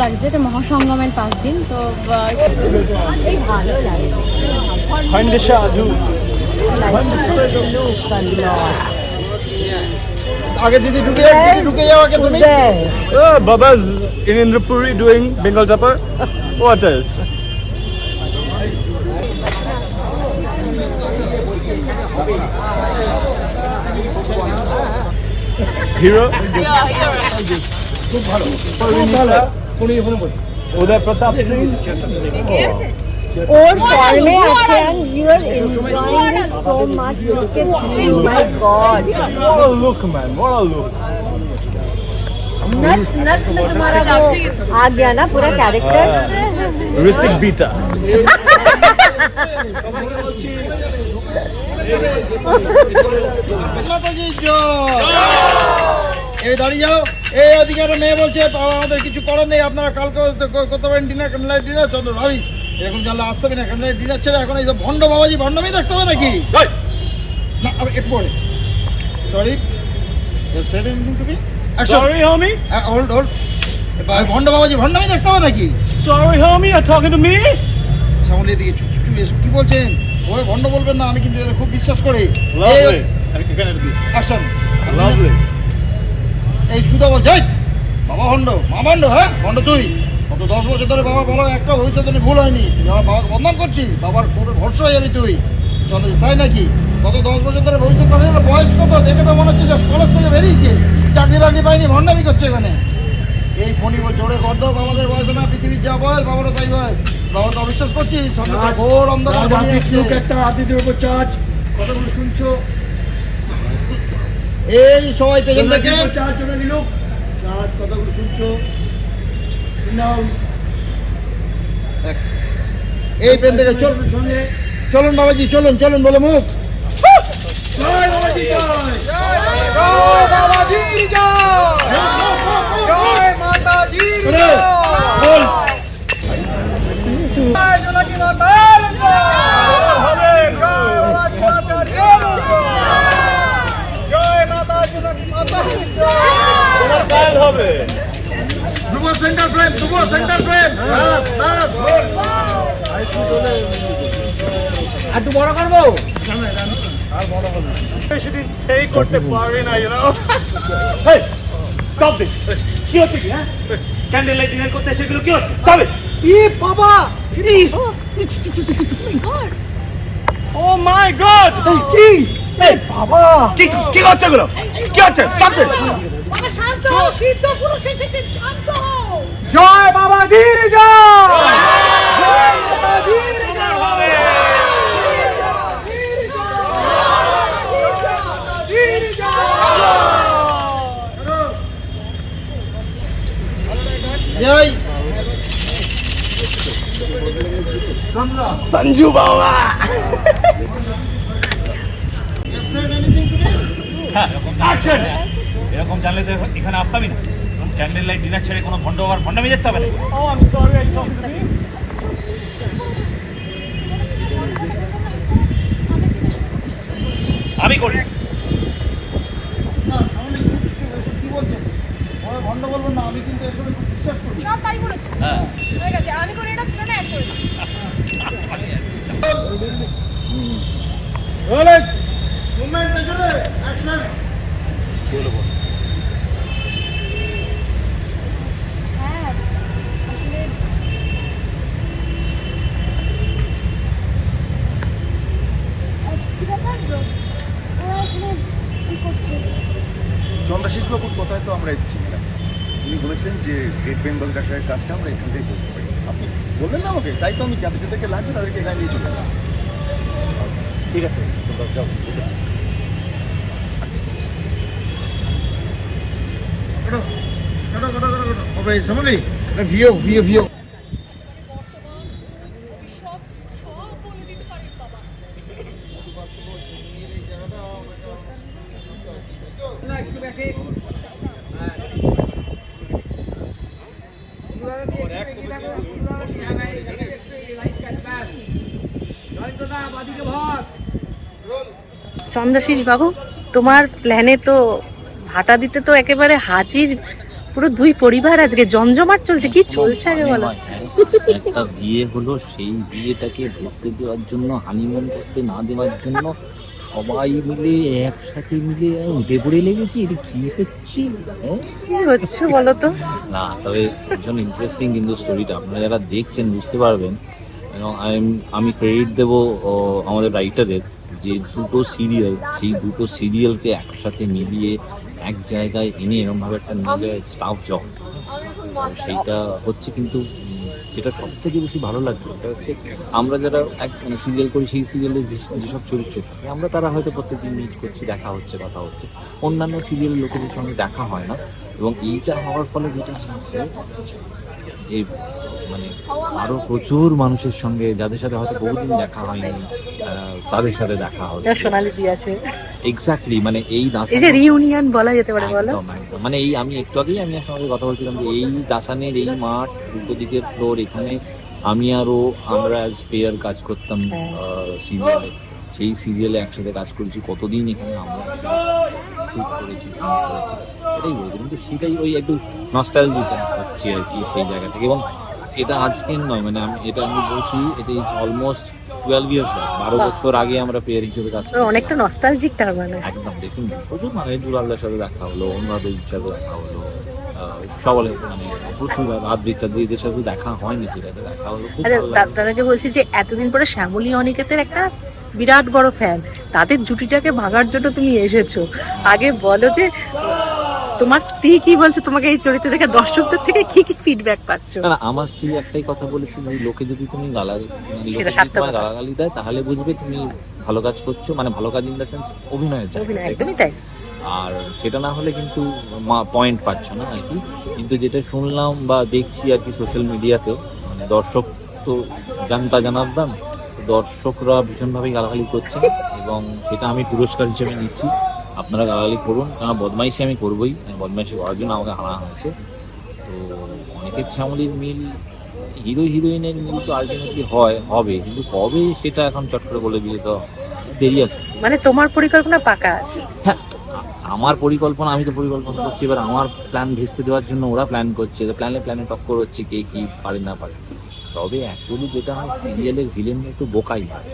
লাগছে এটা মহাসঙ্গমের পাঁচ দিন তো ভালো লাগে আগে দিদি ঢুকে যাও দিদি ঢুকে যাও আগে তুমি Oh, in Indrapuri doing Bengal Tupper. What else? Hero? উদয় প্রতাপ সিং ওর ফর্মে আছে and you are enjoying this so much look at you my god What a look, man. What a look. नस नस में तुम्हारा वो आ गया ना पूरा कैरेक्टर ঋতিক বিটা মাতাজি জয়। এই দাঁড়িয়ে যাও। এই একটা মেয়ে বলছে আমাদের কিছু করার নেই আপনারা কালকে করতে পারেন ডিনার ক্যান্ডেলাইট ডিনার চন্দ্র ভাবিস এরকম জানলে আসতে হবে না ক্যান্ডেলাইট ডিনার ছেড়ে এখন এই সব ভণ্ড বাবাজি ভণ্ডমি দেখতে হবে নাকি? না একটু পরে। Sorry said anything to me Sorry, homie. Hold hold ভণ্ড বাবাজি ভণ্ডমি দেখতে হবে নাকি? Homie. You're talking to me? সামনে দিকে চুপ চুপ কি বলছেন? ওই ভণ্ড বলবেন না আমি কিন্তু এদের খুব বিশ্বাস করি। আসেন. এই সুদা বলছে "এই, বাবা ভণ্ড মা ভণ্ড হ্যাঁ? ভণ্ড তুই। গত দশ বছর ধরে বাবার বলা একটা ভবিষ্যৎ ভুল হয়নি। তুই আমার বাবাকে বদনাম করছিস? বাবার পুরো ভরসা হয়ে যাবি তুই। চন্দ্র তাই নাকি? গত দশ বছর ধরে ভবিষ্যৎ বয়স কত দেখে তো মনে হচ্ছে যে কলেজ থেকে বেরিয়েছে। চাকরি বাকরি পাইনি ভণ্ডামি করছে এখানে। এই ফোনই বলছে ওরে গর্দ বাবাদের বয়স না পৃথিবীর যা বয়স বাবারও তাই বয়স। বাবাকে অবিশ্বাস করছিস? সঙ্গে তো ঘোর অন্ধকার। একটা আদিতের উপর চার্জ শুনছো? এই সবাই পেছন থেকে। চার্জ নিল। চার্জ শুনছো? নাও। এই পেন থেকে চল। সঙ্গে। চলুন বাবাজি চলুন চলুন বলে মুখ। জয় বাবাজি জয়। চলো, বল তোমার কাল হবে। সেন্টার ফ্রেম সেন্টার ফ্রেম আর একটু বড় করব? বেশি দিন stay করতে পারি না, you stop this. কি হচ্ছে কি, হ্যাঁ? Candle light dinner করতে এসে এগুলো কি হচ্ছে? Stop it. Oh my God! কি এই বাবা কি কি হচ্ছে এগুলো? কি হচ্ছে? Stop this. শান্ত হও সিদ্ধ পুরুষ এসেছেন শান্ত হও জয় বাবা ধীর জয় এই চন্দ্রা সঞ্জু বাবা। হ্যাঁ অ্যাকশন এরকম জানলে তো এখানে আসতামই না। ক্যান্ডেল লাইট ডিনার ছেড়ে কোনো ভণ্ড আবার ভণ্ডামি যেতে হবে না। ও I am sorry I talk to me আমি করি। না কি বলছেন? ভণ্ড বলবেন না আমি কিন্তু বিশ্বাস করি সব তাই বলেছে। হ্যাঁ। গেছে। আমি করে এটা ছিল না অ্যাড করেছি। বলে মুভমেন্ট পেছনে অ্যাকশন কি হলো বল হ্যাঁ কথায় তো আমরা এসেছিলাম উনি বলেছিলেন যে গ্রেট বেঙ্গল কাশারের কাজটা আমরা এখান থেকে করতে পারি আপনি বললেন না আমাকে তাই তো আমি যাদের যাদেরকে লাগবে তাদেরকে এখানে নিয়ে চলে এলাম ঠিক আছে তোমরা যাও সামনে ভিও ভিও ভিও সব সব বলে দিতে পারেন বাবা না একটু ব্যাকে জয়ন্ত দা বাদিকে ভর চন্দ্রশীষ বাবু তোমার প্ল্যানে তো ভাটা দিতে তো একেবারে হাজির পুরো দুই পরিবার আজকে জমজমাট চলছে কি চলছে আগে বলো। একটা বিয়ে হলো সেই বিয়েটাকে ভেস্তে দেওয়ার জন্য হানিমুন করতে না দেওয়ার জন্য সবাই মিলে একসাথে মিলে উঠে পড়ে লেগেছি এটা কি হচ্ছে? হ্যাঁ? কি হচ্ছে বলো তো? না তবে ভীষণ ইন্টারেস্টিং কিন্তু স্টোরিটা আপনারা যারা দেখছেন বুঝতে পারবেন এবং আমি- ক্রেডিট দেবো আমাদের রাইটারের যে দুটো সিরিয়াল সেই দুটো সিরিয়ালকে একসাথে মিলিয়ে এক জায়গায় এনে এরকমভাবে একটা নিজের স্টাফ জব সেইটা হচ্ছে কিন্তু, যেটা সব থেকে বেশি ভালো লাগবে, সেটা হচ্ছে আমরা যারা এক মানে সিরিয়াল করি, সেই সিরিয়ালে যেসব চরিত্র থাকে, আমরা তারা হয়তো প্রত্যেকদিন মিট করছি, দেখা হচ্ছে, কথা হচ্ছে। অন্যান্য সিরিয়ালের লোকেদের সঙ্গে দেখা হয় না। এবং এইটা হওয়ার ফলে যেটা হচ্ছে যে মানে আরও প্রচুর মানুষের সঙ্গে যাদের সাথে হয়তো বহুদিন দেখা হয়নি তাদের সাথে দেখা হবে যা সোনালি দিয়েছে এক্স্যাক্টলি মানে এই এই যে দাসানের- রিউনিয়ন বলা যেতে পারে বলো। মানে এই আমি একটু আগেই আমি সঙ্গে কথা বলছিলাম যে এই দাসানের এই মাঠ দুটো দিকের ফ্লোর এখানে আমি আরও আমরা অ্যাজ পেয়ার কাজ করতাম হ্যাঁ। সিরিয়ালে সেই সিরিয়ালে একসাথে কাজ করেছি কতদিন এখানে আমরা শুট করেছি সিন করেছি এটাই বলছি। কিন্তু সেটাই ওই একটু নস্টালজিক হচ্ছে আর কি সেই জায়গা থেকে। এবং এটা আজকের নয় মানে আমি এটা আমি বলছি এটা ইজ অলমোস্ট টুয়েলভ ইয়ার্স বারো বছর আগে আমরা পেয়ার হিসেবে কাজ অনেকটা নস্টালজিক তার মানে। একদম দেখুন প্রচুর মানে দুলালদার সাথে দেখা হলো অন্যদের সাথে দেখা হলো সকলে মানে প্রচুর আদ্রিক চাদ্রিদের সাথে দেখা হয়নি সেটাতে দেখা হলো। দাদাকে বলছি যে এতদিন পরে শ্যামলী অনিকেতের একটা বিরাট বড় ফ্যান তাদের জুটিটাকে ভাগার জন্য তুমি এসেছ। আগে বলো যে তোমার স্ত্রী কি বলছে? তোমাকে এই চরিত্র দেখে দর্শকদের থেকে কি কি ফিডব্যাক পাচ্ছ? না আমার স্ত্রী একটাই কথা বলেছে যে লোকে যদি তুমি গালাগালি মানে গালাগালি দেয় তাহলে বুঝবে তুমি ভালো কাজ করছ মানে ভালো কাজ ইন দ্য সেন্স অভিনয় একদমই তাই। আর সেটা না হলে কিন্তু পয়েন্ট পাচ্ছ না আর কি। কিন্তু যেটা শুনলাম বা দেখছি আর কি সোশ্যাল মিডিয়াতে মানে দর্শক তো জানতা জানার্দান তো দর্শকরা ভীষণভাবে গালাগালি করছে এবং সেটা আমি পুরস্কার হিসেবে নিচ্ছি। আপনারা গালাগালি করুন কারণ বদমাইশি আমি করবোই। বদমাইশি করার জন্য আমাকে হারা হয়েছে। তো অনেকের শ্যামলির মিল হিরো হিরোইনের মিল তো আলটিমেটলি হয় হবে। কিন্তু কবে সেটা এখন চট করে বলে দিলে তো দেরি আছে। মানে তোমার পরিকল্পনা পাকা আছে? হ্যাঁ আমার পরিকল্পনা আমি তো পরিকল্পনা করছি এবার আমার প্ল্যান ভেস্তে দেওয়ার জন্য ওরা প্ল্যান করছে। প্ল্যানে প্ল্যানে টক্কর হচ্ছে কে কি পারে না পারে। তবে অ্যাকচুয়ালি যেটা হয় সিরিয়ালের ভিলেন একটু বোকাই হ্যাঁ।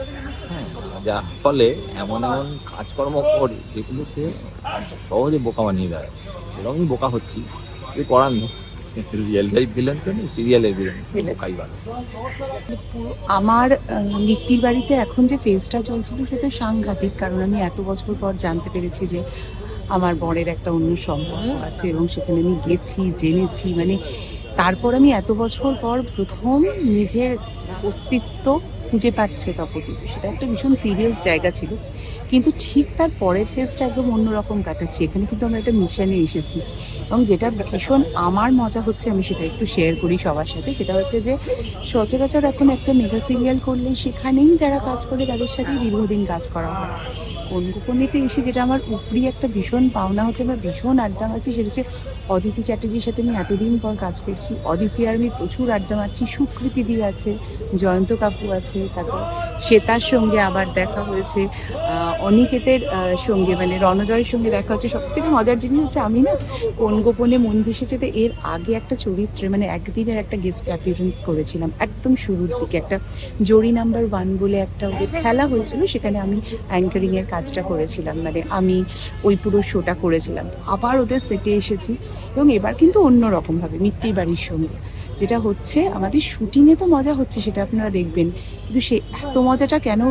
যার ফলে এমন এমন কাজকর্ম করে যেগুলোতে সহজে বোকা বানিয়ে দেয়। সেরকমই বোকা হচ্ছি কিছু করার নেই। রিয়েল লাইফ আমার আহ, বাড়িতে এখন যে ফেজটা চলছিল সেটা সাংঘাতিক কারণ আমি এত বছর পর জানতে পেরেছি যে আমার বরের একটা অন্য সম্পর্ক আছে এবং সেখানে আমি গেছি জেনেছি। মানে তারপর আমি এত বছর পর প্রথম নিজের অস্তিত্ব খুঁজে পাচ্ছে তপতি সেটা একটা ভীষণ সিরিয়াস জায়গা ছিল। কিন্তু ঠিক তার পরের ফেজটা একদম অন্যরকম কাটাচ্ছি। এখানে কিন্তু আমরা একটা মিশনে এসেছি। এবং যেটা ভীষণ আমার মজা হচ্ছে, আমি সেটা একটু শেয়ার করি সবার সাথে। সেটা হচ্ছে যে, সচরাচর এখন একটা মেগা সিরিয়াল করলে সেখানেই যারা কাজ করে তাদের সাথে দীর্ঘদিন কাজ করা হয়। কোন এসে যেটা আমার উপরি একটা ভীষণ পাওনা হচ্ছে, আমার ভীষণ আড্ডা মারছি, সেটা হচ্ছে অদিতি চ্যাটার্জির সাথে আমি এতদিন পর কাজ করছি। অদিতি আর আমি প্রচুর আড্ডা মারছি। সুকৃতি দি আছে, জয়ন্ত কাকু আছে, তারপর শ্বেতার সঙ্গে আবার দেখা হয়েছে। অনিকেতের সঙ্গে মানে রণজয়ের সঙ্গে দেখা হচ্ছে। সব থেকে মজার জিনিস হচ্ছে আমি না কোন গোপনে মন ভেসেছে তো এর আগে একটা চরিত্রে মানে একদিনের একটা গেস্ট অ্যাপিয়ারেন্স করেছিলাম, একদম শুরুর দিকে একটা জরি নাম্বার ওয়ান বলে একটা ওদের খেলা হয়েছিল, সেখানে আমি অ্যাঙ্কারিং এর কাজটা করেছিলাম মানে আমি ওই পুরো শোটা করেছিলাম। আবার ওদের সেটে এসেছি এবং এবার কিন্তু অন্য রকম ভাবে মিত্তির বাড়ির সঙ্গে, যেটা হচ্ছে আমাদের শুটিংয়ে তো মজা হচ্ছে, সেটা আপনারা দেখবেন, কিন্তু সে এত মজাটা কেন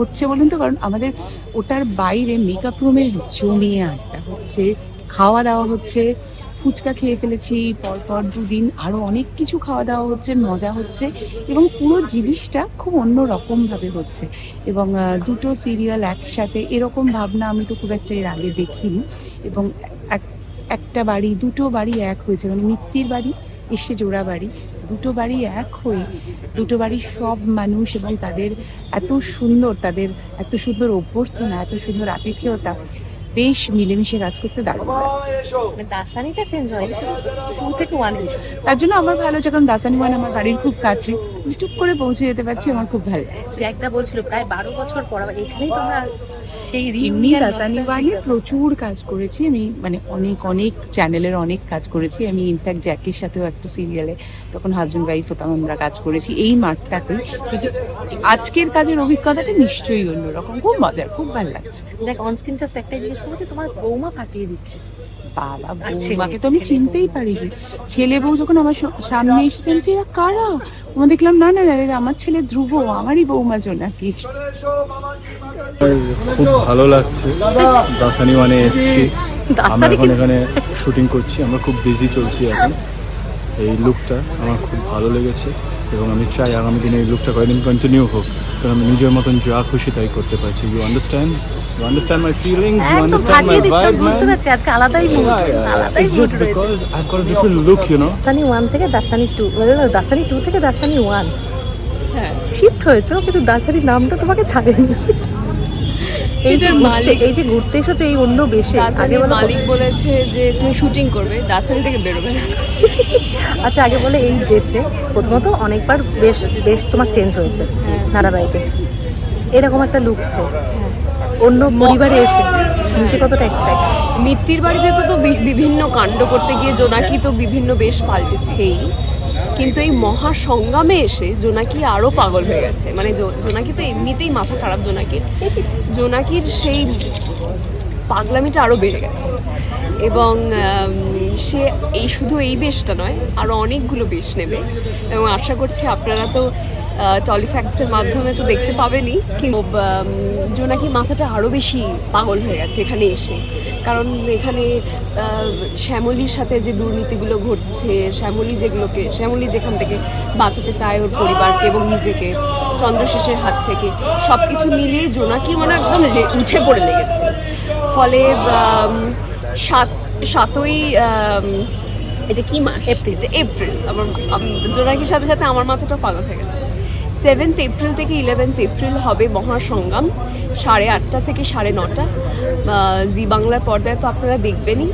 হচ্ছে বলুন তো? কারণ আমাদের ওটার বাইরে মেকআপ রুমে জমিয়ে আড্ডা হচ্ছে, খাওয়া দাওয়া হচ্ছে, ফুচকা খেয়ে ফেলেছি, পরপর দুদিন আরও অনেক কিছু খাওয়া দাওয়া হচ্ছে, মজা হচ্ছে এবং পুরো জিনিসটা খুব অন্য রকমভাবে হচ্ছে। এবং দুটো সিরিয়াল একসাথে এরকম ভাবনা আমি তো খুব একটা এর আগে দেখিনি। এবং এক- একটা বাড়ি, দুটো বাড়ি এক হয়েছে মানে মিত্তির বাড়ি এসে জোড়া বাড়ি। দুটো বাড়ি এক হয়ে দুটো বাড়ির সব মানুষ এবং তাদের এত সুন্দর, তাদের এত সুন্দর অভ্যর্থনা, এত সুন্দর আতিথেয়তা। বেশ মিলেমিশে কাজ করতে দারুণ লাগছে। মানে দাসানিটা চেঞ্জ হয়নি শুধু টু থেকে ওয়ান তার জন্য আমার ভালো হচ্ছে কারণ দাসানি ওয়ান আমার বাড়ির খুব কাছে। টুক করে পৌঁছে যেতে পারছি আমার খুব ভালো লাগছে। জ্যাকদা বলছিল প্রায় বারো বছর পর আবার এখানেই তোমরা সেই এমনি দাসানি ওয়ানে প্রচুর কাজ করেছি। আমি মানে অনেক অনেক চ্যানেলের অনেক কাজ করেছি। আমি ইনফ্যাক্ট জ্যাকের সাথেও একটা সিরিয়ালে তখন হাজব্যান্ড ওয়াইফ হতাম আমরা কাজ করেছি এই মাঠটাতেই। কিন্তু আজকের কাজের অভিজ্ঞতাটা নিশ্চয়ই অন্যরকম। খুব মজার খুব ভালো লাগছে। দেখ অনস্ক্রিন জাস্ট একটাই জিজ্ঞেস করেছে তোমার বৌমা ফাটিয়ে দিচ্ছে। বাবা বৌমাকে তো আমি চিনতেই পারিনি। ছেলে বউ যখন আমার সামনে এসেছে আমি বলছি, এরা কারা? আমি দেখলাম না না এরা আমার ছেলে ধ্রুব আমারই বৌমা জোনাকি খুব ভালো লাগছে। দাসানি ওয়ানে এসেছি। আমরা এখন এখানে শুটিং করছি। আমরা খুব বিজি চলছি এখন। এই লুকটা আমার খুব ভালো লেগেছে। এবং আমি চাই আগামী দিনে এই লুকটা কয়েকদিন কন্টিনিউ হোক। কারণ আমি নিজের মতন যা খুশি তাই করতে পারছি। You understand you understand my feelings you understand my vibe বুঝতে পারছি আজকে আলাদাই মুড আলাদাই মুড রয়েছে। because I've got a different look, you know. Dasani one থেকে দাসানি টু দাসানি টু থেকে দাসানি ওয়ান হ্যাঁ। শিফট হয়েছে কিন্তু দাসানির নামটা তোমাকে ছাড়েনি। এই যে মালিক- এই যে ঘুরতে এসেছ এই অন্য বেশে। আগে মালিক বলেছে যে তুমি শুটিং করবে দাসানি থেকে বেরোবে না। আচ্ছা আগে বলে এই ড্রেসে প্রথমত অনেকবার বেশ বেশ তোমার চেঞ্জ হয়েছে হ্যাঁ। ধারাবাহিকে। এরকম একটা লুকসে অন্য পরিবারে এসে নিজে কতটা এক্সাইট মিত্তির বাড়িতে তো তো বিভিন্ন কাণ্ড করতে গিয়ে জোনাকি তো বিভিন্ন বেশ পাল্টেছেই। কিন্তু এই মহা সংগ্রামে এসে জোনাকি আরও পাগল হয়ে গেছে। মানে জোনাকি তো এমনিতেই মাথা খারাপ জোনাকির। জোনাকির সেই পাগলামিটা আরও বেড়ে গেছে। এবং সে এই শুধু এই বেশটা নয় আরও অনেকগুলো বেশ নেবে। এবং আশা করছি আপনারা তো টলিফ্যাক্টসের মাধ্যমে তো দেখতে পাবেনই। কিন্তু জোনাকি মাথাটা আরও বেশি পাগল হয়ে গেছে এখানে এসে। কারণ এখানে শ্যামলীর সাথে যে দুর্নীতিগুলো ঘটছে, শ্যামলী যেগুলোকে, শ্যামলি যেখান থেকে বাঁচাতে চায় ওর পরিবারকে এবং নিজেকে, চন্দ্রশেষের হাত থেকে সব কিছু মিলিয়ে জোনাকি মানে একদম উঠে পড়ে লেগেছে। ফলে সাত সাতই এটা কি মাস? April April. আমার জোনাকির সাথে সাথে আমার মাথাটা পাগল হয়ে গেছে। সেভেন্থ এপ্রিল থেকে ইলেভেন্থ এপ্রিল হবে মহাসংগ্রাম সাড়ে আটটা থেকে সাড়ে নটা। জি বাংলার পর্দায় তো আপনারা দেখবেনই।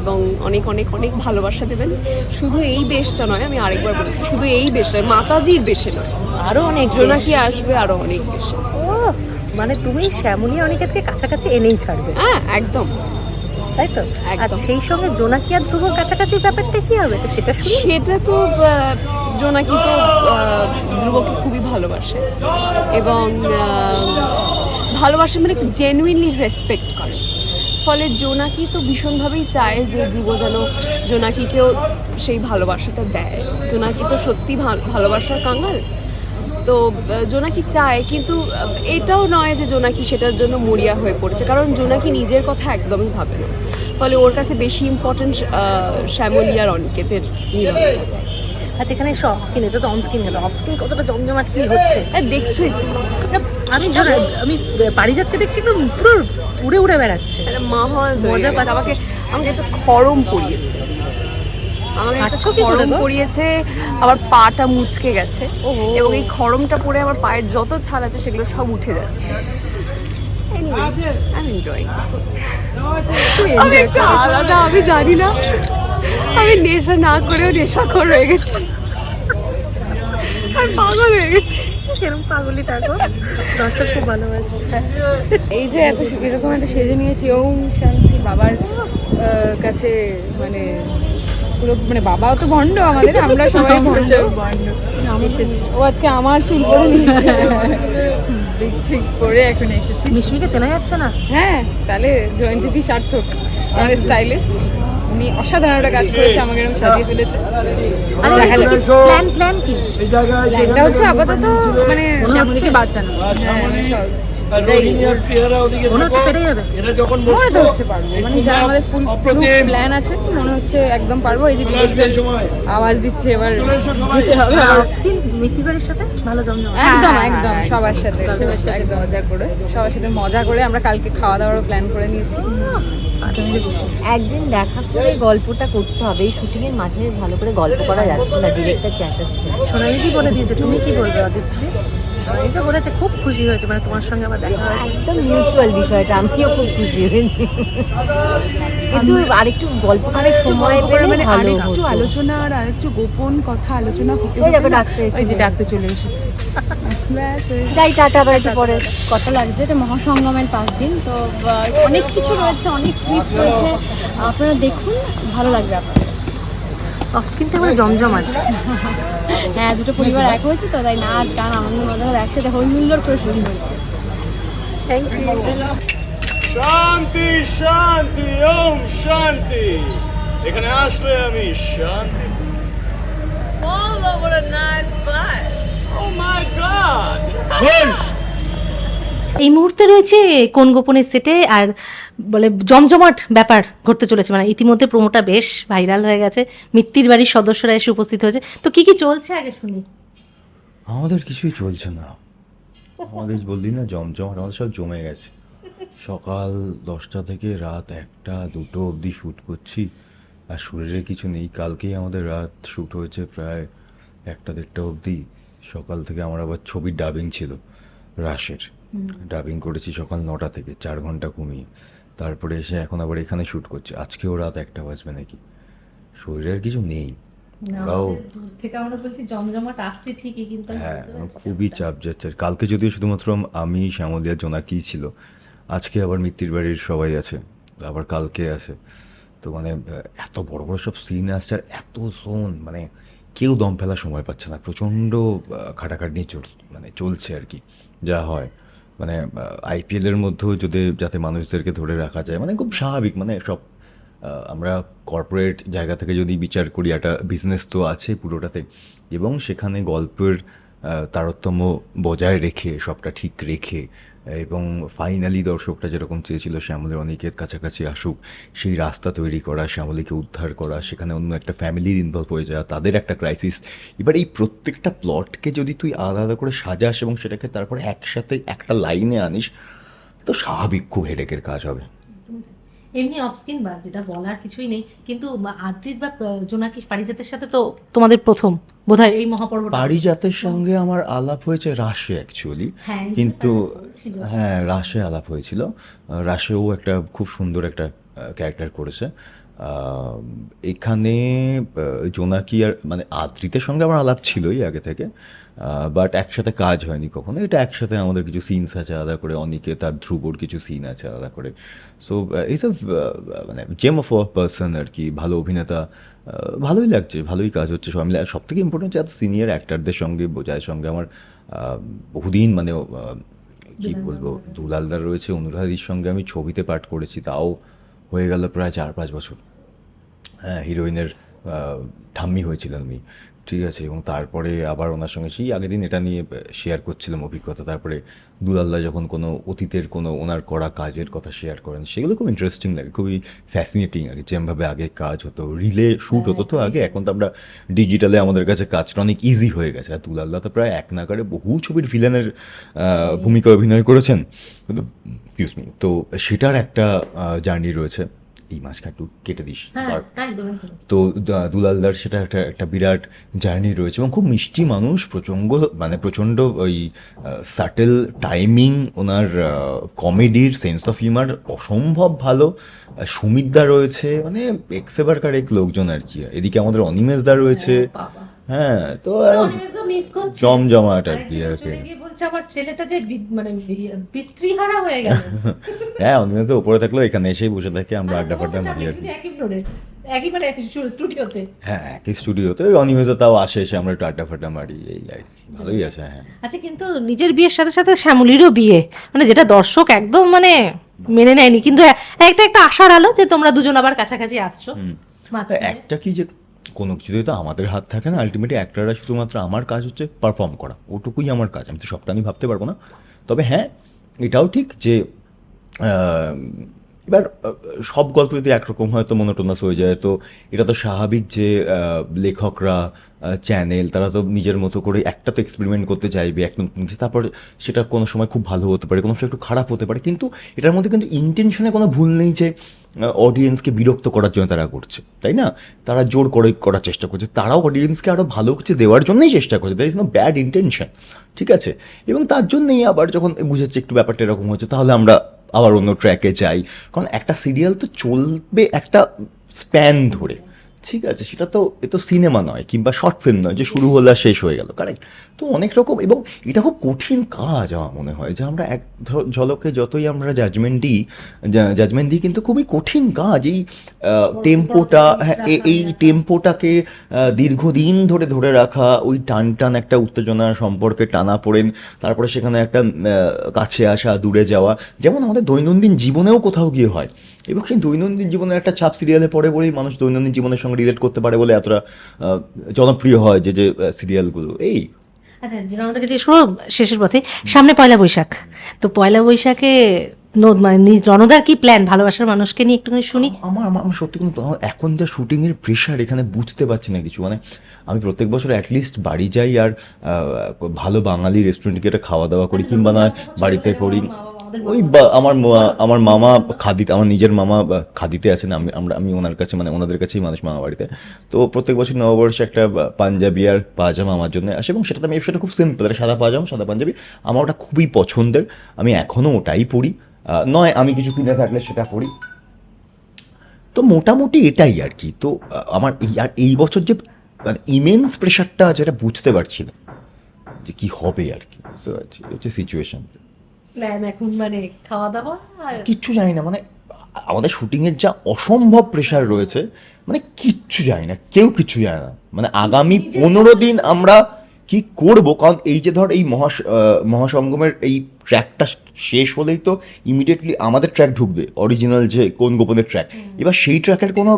এবং অনেক অনেক অনেক ভালোবাসা দেবেন। শুধু এই বেশটা নয় আমি আরেকবার বলছি শুধু এই বেশ নয় মাতাজির বেশে নয়। আরও অনেক জোনাকি আসবে আরও অনেক বেশে। মানে তুমি শ্যামলী অনিকেতকে কাছাকাছি এনেই ছাড়বে। হ্যাঁ একদম। তাই তো? আর সেই সঙ্গে জোনাকি আর ধ্রুবর কাছাকাছি ব্যাপারটা কি হবে? তো সেটা শুনি। সেটা তো জোনাকি তো ধ্রুবকে খুবই ভালোবাসে এবং ভালোবাসে মানে জেনুইনলি রেসপেক্ট করে। ফলে জোনাকি তো ভীষণভাবেই চায় যে ধ্রুব যেন জোনাকিকেও সেই ভালোবাসাটা দেয়। জোনাকি তো সত্যি ভাল- ভালোবাসার কাঙ্গাল তো জোনাকি চায় কিন্তু এটাও নয় যে জোনাকি সেটার জন্য মরিয়া হয়ে পড়েছে কারণ জোনাকি নিজের কথা একদমই ভাবে না। ফলে ওর কাছে বেশি ইম্পর্টেন্ট শ্যামলী আর অনিকেতের মিলনটা আচ্ছা এখানে এসে অফ স্ক্রিন এটা তো অন স্ক্রিন হলো। অফ স্ক্রিন কতটা জমজমাট কি হচ্ছে? হ্যাঁ দেখছোই আমি আমি পারিজাতকে দেখছি একদম পুরো উড়ে উড়ে বেড়াচ্ছে। মাহল তৈরি মজা। পাচ্ছি। আমাকে আমাকে একটা খরম পড়িয়েছে আমাকে একটা হাঁটছো কি করে খরম গো? পড়িয়েছে আবার পাটা মুচকে গেছে। এবং এই খরমটা পরে আমার পায়ের যত ছাল আছে সেগুলো সব উঠে যাচ্ছে। করো। আলাদা আমি জানি না। আমি নেশা না করেও নেশাখোর হয়ে গেছি। আমি পাগল হয়ে গেছি। সেরকম পাগলি থাকো দশটা খুব ভালোবাসে। এই যে এত এরকম একটা সেজে নিয়েছি ওম শান্তি বাবার কাছে মানে পুরো মানে বাবাও তো ভণ্ড আমাদের আমরা সবাই ভণ্ড। ও আজকে আমার চুল করে নিয়েছে। ঠিক করে এখন এসেছি। মিশমিকে চেনা যাচ্ছে না? হ্যাঁ তাহলে জয়ন্তীদি সার্থক। আমাদের স্টাইলিস্ট উনি অসাধারণ একটা কাজ করেছে আমাকে এরকম সাজিয়ে ফেলেছে আরে দেখা যাক। প্ল্যান প্ল্যান কি? এই জায়গায় প্ল্যানটা হচ্ছে আপাতত মানে শ্যামলীকে বাঁচানো। হ্যাঁ, মানে এরা যখন প্ল্যান আছে মনে হচ্ছে একদম পারব। এই যে আওয়াজ দিচ্ছে এবার হবে। স্ক্রিন সাথে ভালো জমজমাট। একদম একদম সবার সাথে সবার সাথে একদম মজা করে সবার সাথে মজা করে আমরা কালকে খাওয়া দাওয়ারও প্ল্যান করে নিয়েছি। একদিন দেখা করে গল্পটা করতে হবে। এই শুটিং এর মাঝে ভালো করে গল্প করা যাচ্ছে না ডিরেক্টর চেঁচাচ্ছে। সোনালি কি বলে দিয়েছে? তুমি কি বলবে অদিতি? তো বলেছে খুব খুশি হয়েছে মানে তোমার সঙ্গে আবার দেখা হয়েছে। একদম মিউচুয়াল বিষয়টা আমিও খুব খুশি হয়েছি। কিন্তু আরেকটু গল্প করার সময় পেলে মানে আরেকটু আলোচনা আর আরেকটু গোপন কথা আলোচনা হতে না, ডাকতে ওই যে ডাকতে চলে এসেছে। ব্যাস, যাই টাটা আবার একটু পরে। কথা লাগছে এটা মহাসংগমের পাঁচ দিন তো অনেক কিছু রয়েছে অনেক টুইস্ট রয়েছে। আপনারা দেখুন ভালো লাগবে আপনাদের। অফস্ক্রিনটা মানে জমজমাট হ্যাঁ দুটো পরিবার এক হয়েছে তো তাই নাচ গান আনন্দ মজা একসাথে হইহুল্লোড় করে শুরু হয়েছে। শান্তি শান্তি ওম শান্তি। এখানে আসলে আমি শান্তি। ও মাই গড এই মুহূর্তে রয়েছে কোন গোপনের সেটে আর বলে জমজমাট ব্যাপার ঘটতে চলেছে। মানে ইতিমধ্যে প্রোমোটা বেশ ভাইরাল হয়ে গেছে। মিত্তির বাড়ির সদস্যরা এসে উপস্থিত হয়েছে। তো কি কি চলছে আগে শুনি। আমাদের কিছুই চলছে না। আমাদের বললি না জমজমাট আমাদের সব জমে গেছে। সকাল দশটা থেকে রাত একটা দুটো অবধি শ্যুট করছি। আর শরীরে কিছু নেই। কালকেই আমাদের রাত শ্যুট হয়েছে প্রায় একটা দেড়টা অবধি। সকাল থেকে আমার আবার ছবির ডাবিং ছিল রাশের। ডাবিং করেছি সকাল নটা থেকে চার ঘণ্টা ঘুমিয়ে। তারপরে এসে এখন আবার এখানে শ্যুট করছি। আজকেও রাত একটা বাজবে নাকি? শরীরের আর কিছু নেই। ওরাও থেকে আমরা বলছি জমজমাট আসছে ঠিকই কিন্তু হ্যাঁ খুবই চাপ যাচ্ছে। কালকে যদিও শুধুমাত্র আমি শ্যামলিয়া জোনাকি ছিল আজকে আবার মিত্তির বাড়ির সবাই আছে আবার কালকে আছে। তো মানে এত বড় বড় সব সিন আসছে আর এত জোন মানে কেউ দম ফেলার সময় পাচ্ছে না। প্রচণ্ড খাটাখাটনি চল মানে চলছে আর কি যা হয়। মানে আইপিএলের মধ্যেও যদি যাতে মানুষদেরকে ধরে রাখা যায় মানে খুব স্বাভাবিক মানে সব আমরা কর্পোরেট জায়গা থেকে যদি বিচার করি, একটা বিজনেস তো আছে পুরোটাতে, এবং সেখানে গল্পের তারতম্য বজায় রেখে, সবটা ঠিক রেখে এবং ফাইনালি দর্শকরা যেরকম চেয়েছিল শ্যামলের অনেকের কাছাকাছি আসুক, সেই রাস্তা তৈরি করা, শ্যামলীকে উদ্ধার করা, সেখানে অন্য একটা ফ্যামিলির ইনভলভ হয়ে যাওয়া, তাদের একটা ক্রাইসিস এবার এই প্রত্যেকটা প্লটকে যদি তুই আলাদা আলাদা করে সাজাস এবং সেটাকে তারপরে একসাথে একটা লাইনে আনিস, তো স্বাভাবিক খুব হেডেকের কাজ হবে। এমনি অফস্ক্রিন বা যেটা বলার কিছুই নেই। কিন্তু আদ্রিত বা জোনাকি পারিজাতের সাথে তো তোমাদের প্রথম। বোধহয় এই মহাপর্ব পারিজাতের সঙ্গে আমার আলাপ হয়েছে রাশে অ্যাকচুয়ালি কিন্তু হ্যাঁ রাশে আলাপ হয়েছিল। রাশেও একটা খুব সুন্দর একটা ক্যারেক্টার করেছে। এখানে জোনাকি আর মানে আদ্রিতের সঙ্গে আমার আলাপ ছিলই আগে থেকে বাট একসাথে কাজ হয়নি কখনো। এটা একসাথে আমাদের কিছু সিনস আছে আলাদা করে অনেকে তার ধ্রুবর কিছু সিন আছে আলাদা করে। সো এইসব মানে জেম অফ আ পার্সন আর কি ভালো অভিনেতা ভালোই লাগছে ভালোই কাজ হচ্ছে সব মিলে। সব থেকে ইম্পর্টেন্ট হচ্ছে এত সিনিয়র অ্যাক্টারদের সঙ্গে বোঝায় সঙ্গে আমার বহুদিন মানে কি বলব দুলালদার রয়েছে অনুরাধীর সঙ্গে আমি ছবিতে পাঠ করেছি তাও হয়ে গেল প্রায় চার পাঁচ বছর। হ্যাঁ হিরোইনের ঠাম্মি হয়েছিলেন উনি। ঠিক আছে, এবং তারপরে আবার ওনার সঙ্গে সেই আগের দিন এটা নিয়ে শেয়ার করছিলাম অভিজ্ঞতা। তারপরে দুলাল্লা যখন কোনো অতীতের কোনো ওনার করা কাজের কথা শেয়ার করেন, সেগুলো খুব ইন্টারেস্টিং লাগে, খুবই ফ্যাসিনেটিং আগে যেমভাবে আগে কাজ হতো রিলে শ্যুট হতো তো আগে, এখন তো আমরা ডিজিটালে আমাদের কাছে কাজটা অনেক ইজি হয়ে গেছে। আর দুলাল্লা তো প্রায় এক নাগারে বহু ছবির ভিলেনের ভূমিকা অভিনয় করেছেন। মি তো সেটার একটা জার্নি রয়েছে। এই মাছটা একটু কেটে দিস। হ্যাঁ। তো দুলালদার সেটা একটা একটা বিরাট জার্নি রয়েছে এবং খুব মিষ্টি মানুষ প্রচণ্ড মানে প্রচণ্ড ওই সাটেল টাইমিং ওনার কমেডির সেন্স অফ হিউমার অসম্ভব ভালো। সুমিতদা রয়েছে মানে এক্সেবার কারেক লোকজন আর কি। এদিকে আমাদের অনিমেশদা রয়েছে। হ্যাঁ তো। জমজমাট আর কি আর কি। আমার ছেলেটা যে মানে পিতৃহারা হয়ে গেল। হ্যাঁ অনিমেষ তো উপরে থাকলেও এখানে এসেই বসে থাকে আমরা মানে আড্ডা ফাড্ডা মারি আর কি। একই মানে স্টুডিওতে হ্যাঁ একই স্টুডিওতে তাও আসে এসে আমরা একটু আড্ডা ফাড্ডা মারি এই আর কি। ভালোই আছে হ্যাঁ। আচ্ছা কিন্তু নিজের বিয়ের সাথে সাথে শ্যামলিরও বিয়ে মানে যেটা দর্শক একদম মানে মেনে নেয়নি কিন্তু একটা একটা আশার আলো যে তোমরা দুজন আবার কাছাকাছি আসছো। একটা কি যে কোনো কিছুতেই তো আমাদের হাত থাকে না। আলটিমেটলি অ্যাক্টাররা শুধুমাত্র আমার কাজ হচ্ছে পারফর্ম করা। ওটুকুই আমার কাজ। আমি তো সবটা আমি ভাবতে পারব না। তবে হ্যাঁ এটাও ঠিক যে এবার সব গল্প যদি একরকম হয়, তো মনোটোনাস হয়ে যায়। তো এটা তো স্বাভাবিক যে লেখকরা চ্যানেল তারা তো নিজের মতো করে একটা তো এক্সপেরিমেন্ট করতে চাইবে, এক নতুন কিছু। তারপর সেটা কোনো সময় খুব ভালো হতে পারে, কোনো সময় একটু খারাপ হতে পারে। কিন্তু এটার মধ্যে কিন্তু ইন্টেনশনে কোনো ভুল নেই যে অডিয়েন্সকে বিরক্ত করার জন্য তারা করছে, তাই না? তারা জোর করে করার চেষ্টা করছে। তারাও অডিয়েন্সকে আরও ভালো কিছু দেওয়ার জন্যই চেষ্টা করছে। There is no bad intention ঠিক আছে? এবং তার জন্যই আবার যখন বুঝেছে একটু ব্যাপারটা এরকম হচ্ছে, তাহলে আমরা আবার অন্য ট্র্যাকে যাই। কারণ একটা সিরিয়াল তো চলবে একটা স্প্যান ধরে। ঠিক আছে সেটা তো এ তো সিনেমা নয় কিংবা শর্ট ফিল্ম নয় যে শুরু হলো আর শেষ হয়ে গেল কারেক্ট তো অনেক রকম এবং এটা খুব কঠিন কাজ আমার মনে হয় যে আমরা এক ঝলকে যতই আমরা জাজমেন্ট দিই জাজমেন্ট দিই কিন্তু খুবই কঠিন কাজ। এই টেম্পোটা হ্যাঁ এই টেম্পোটাকে দীর্ঘদিন ধরে ধরে রাখা ওই টান টান একটা উত্তেজনা সম্পর্কে টানা পড়েন তারপরে সেখানে একটা কাছে আসা দূরে যাওয়া যেমন আমাদের দৈনন্দিন জীবনেও কোথাও গিয়ে হয়। এবং সেই দৈনন্দিন জীবনের একটা ছাপ সিরিয়ালে পড়ে বলেই মানুষ দৈনন্দিন জীবনের সঙ্গে রিলেট করতে পারে বলে এতটা জনপ্রিয় হয় যে যে সিরিয়ালগুলো। এই। আচ্ছা জিজ্ঞেস করব শেষের পথে। সামনে পয়লা বৈশাখ। তো পয়লা বৈশাখে মানে রণদার কি প্ল্যান ভালোবাসার মানুষকে নিয়ে একটুখানি শুনি। আমার আমার সত্যি কোনো এখন যা শুটিংয়ের প্রেশার এখানে বুঝতে পারছি না কিছু। মানে আমি প্রত্যেক বছর অ্যাটলিস্ট বাড়ি যাই আর ভালো বাঙালি রেস্টুরেন্টে গিয়ে একটা খাওয়া দাওয়া করি কিংবা না বাড়িতে করি। ওই বা- আমার আমার মামা খাদিতে আমার নিজের মামা খাদিতে আছেন আমি আমরা আমি ওনার কাছে মানে ওনাদের কাছেই মানুষ মামা বাড়িতে। তো প্রত্যেক বছর নববর্ষে একটা পাঞ্জাবি আর পাজামা আমার জন্য আসে এবং সেটাতে আমি সেটা খুব সিম্পল সাদা পাজামা সাদা পাঞ্জাবি। আমার ওটা খুবই পছন্দের। আমি এখনও ওটাই পরি। আহ, নয় আমি কিছু কিনে থাকলে সেটা পরি। তো মোটামুটি এটাই আর কি। তো আমার এই আর এই বছর যে মানে ইমেন্স প্রেশারটা যেটা বুঝতে পারছি না। যে কী হবে আর কি? বুঝতে পারছি হচ্ছে সিচুয়েশন প্ল্যান এখন মানে খাওয়া দাওয়া আর কিচ্ছু জানি না মানে আমাদের শুটিংয়ের যা অসম্ভব প্রেশার রয়েছে মানে কিচ্ছু জানি না কেউ কিচ্ছু জানে না। মানে আগামী পনেরো দিন আমরা কি করব? কারণ এই যে ধর এই মহা মহাসঙ্গমের এই ট্র্যাকটা শেষ হলেই তো ইমিডিয়েটলি আমাদের ট্র্যাক ঢুকবে অরিজিনাল যে কোন গোপনের ট্র্যাক এবার সেই ট্র্যাকের কোনো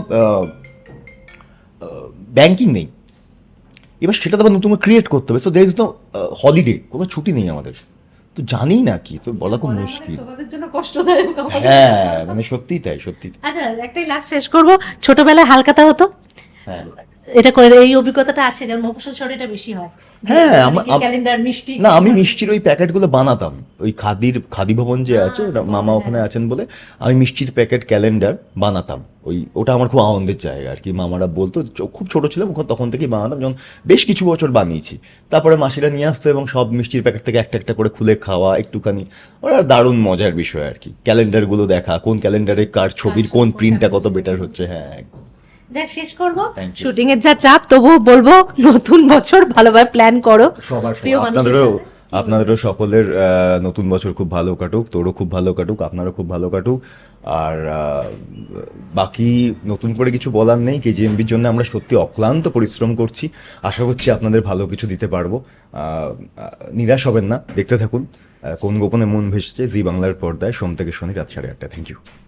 ব্যাংকিং নেই। এবার সেটা তো আবার নতুন ক্রিয়েট করতে হবে so there is no holiday কোনো ছুটি নেই আমাদের। তো জানি না কি তো বলা খুব মুশকিল। তোমাদের জন্য কষ্টদায়ক হ্যাঁ মানে সত্যি তাই সত্যি আচ্ছা একটাই লাস্ট শেষ করব। ছোটবেলায় হালকাতা হতো? হ্যাঁ। এটা করে এই অভিজ্ঞতাটা আছে যেমন মফসল শহরে এটা বেশি হয়। হ্যাঁ, আম- ক্যালেন্ডার মিষ্টি না আমি মিষ্টির ওই প্যাকেটগুলো বানাতাম। ওই খাদির খাদি ভবন যে আছে মামা ওখানে আছেন বলে আমি মিষ্টির প্যাকেট ক্যালেন্ডার বানাতাম। ওই ওটা আমার খুব আনন্দের জায়গা আর কি। মামারা বলতো খুব ছোট ছিলাম ওখানে তখন থেকেই বানাতাম। যখন বেশ কিছু বছর বানিয়েছি। তারপরে মাসিরা নিয়ে আসতো এবং সব মিষ্টির প্যাকেট থেকে একটা একটা করে খুলে খাওয়া একটুখানি। ওরা দারুণ মজার বিষয় আর কি। ক্যালেন্ডারগুলো দেখা কোন ক্যালেন্ডারে কার ছবির কোন প্রিন্টটা কত বেটার হচ্ছে হ্যাঁ একদম। যাক শেষ করব. শুটিং এর যা চাপ তবুও বলব নতুন বছর ভালোভাবে প্ল্যান করো। সবার আপনাদেরও আপনাদেরও সকলের নতুন বছর খুব ভালো কাটুক তোরও খুব ভালো কাটুক আপনারও খুব ভালো কাটুক। আর বাকি নতুন করে কিছু বলার নেই কেজিএমবির জন্য আমরা সত্যি অক্লান্ত পরিশ্রম করছি। আশা করছি আপনাদের ভালো কিছু দিতে পারব। নিরাশ হবেন না দেখতে থাকুন। কোন গোপনে মন ভেসেছে জি বাংলার পর্দায় সোম থেকে শনি রাত সাড়ে আটটা থ্যাংক ইউ